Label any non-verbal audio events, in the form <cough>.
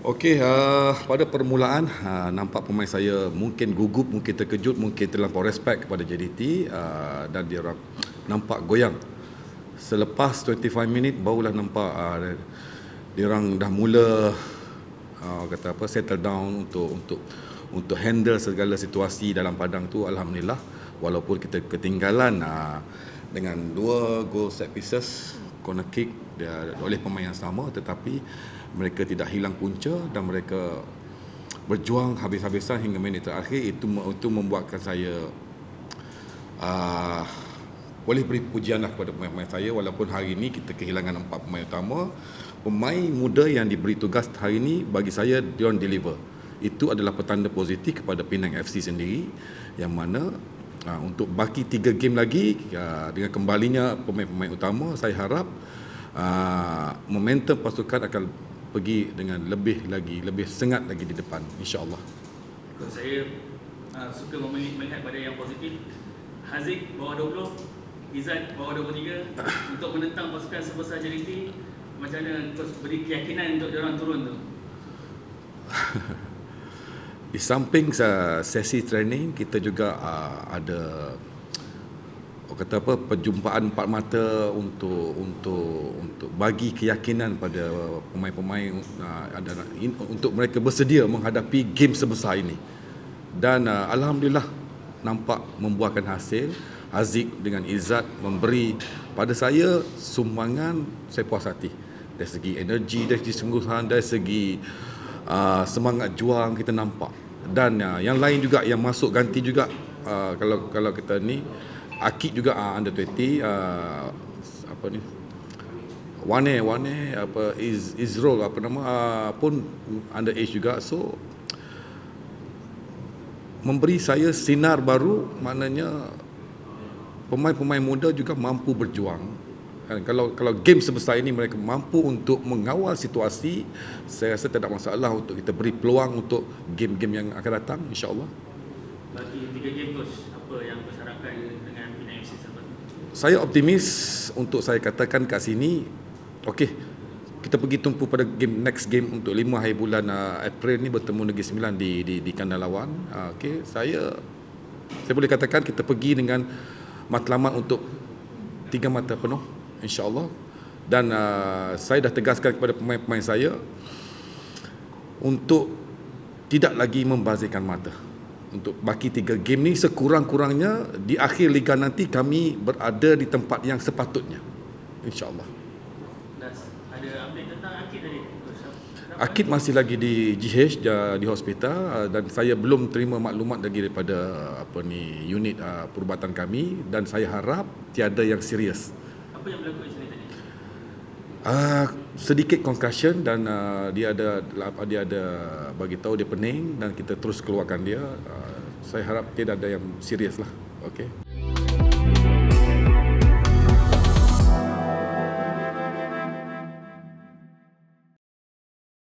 Okey, uh, pada permulaan uh, nampak pemain saya mungkin gugup, mungkin terkejut, mungkin terlampau respect kepada JDT uh, dan dia orang nampak goyang. Selepas 25 minit barulah nampak uh, dia orang dah mula uh, kata apa settle down untuk untuk untuk handle segala situasi dalam padang tu alhamdulillah walaupun kita ketinggalan uh, dengan dua goal set pieces corner kick oleh pemain yang sama tetapi mereka tidak hilang punca dan mereka berjuang habis-habisan hingga minit terakhir. Itu itu membuatkan saya uh, boleh beri pujian lah kepada pemain-pemain saya. Walaupun hari ini kita kehilangan empat pemain utama pemain muda yang diberi tugas hari ini bagi saya dia deliver. Itu adalah petanda positif kepada Penang FC sendiri yang mana uh, untuk baki tiga game lagi uh, dengan kembalinya pemain-pemain utama saya harap uh, momentum pasukan akan pergi dengan lebih lagi lebih sengat lagi di depan insyaallah saya uh, suka melihat pada yang positif. Haziq bawah 20, Izzat bawah 23 <coughs> untuk menentang pasukan sebesar JDT. Macam mana beri keyakinan untuk dia orang turun tu? <laughs> Di samping uh, sesi training kita juga uh, ada orang kata apa perjumpaan empat mata untuk untuk untuk bagi keyakinan pada pemain-pemain uh, ada in, untuk mereka bersedia menghadapi game sebesar ini. Dan uh, alhamdulillah nampak membuahkan hasil. Aziz dengan Izzat memberi pada saya sumbangan saya puas hati dari segi energi, dari segi sungguhan, dari segi uh, semangat juang kita nampak. Dan uh, yang lain juga yang masuk ganti juga uh, kalau kalau kita ni Akid juga uh, under 20 uh, apa ni? Wane Wane apa is Izrol apa nama uh, pun under age juga. So memberi saya sinar baru maknanya pemain-pemain muda juga mampu berjuang dan kalau kalau game sebesar ini mereka mampu untuk mengawal situasi saya rasa tidak masalah untuk kita beri peluang untuk game-game yang akan datang insyaallah. Bagi tiga game coach, apa yang coach harapkan dengan Penang FC ni? saya optimis untuk saya katakan kat sini okey kita pergi tumpu pada game next game untuk 5 hari bulan uh, April ni bertemu Negeri Sembilan di di di kandang lawan. Uh, okey saya saya boleh katakan kita pergi dengan matlamat untuk tiga mata penuh insyaallah. Dan uh, saya dah tegaskan kepada pemain-pemain saya untuk tidak lagi membazirkan mata. Untuk baki tiga game ni sekurang-kurangnya di akhir liga nanti kami berada di tempat yang sepatutnya. Insyaallah. Das, ada update tentang Akid tadi? Masih lagi di GH di hospital uh, dan saya belum terima maklumat lagi daripada apa ni unit uh, perubatan kami. Dan saya harap tiada yang serius. Apa yang berlaku di sini tadi? Uh, sedikit concussion dan uh, dia ada dia ada bagi tahu dia pening dan kita terus keluarkan dia. Uh, saya harap tidak ada yang serius lah. Okey.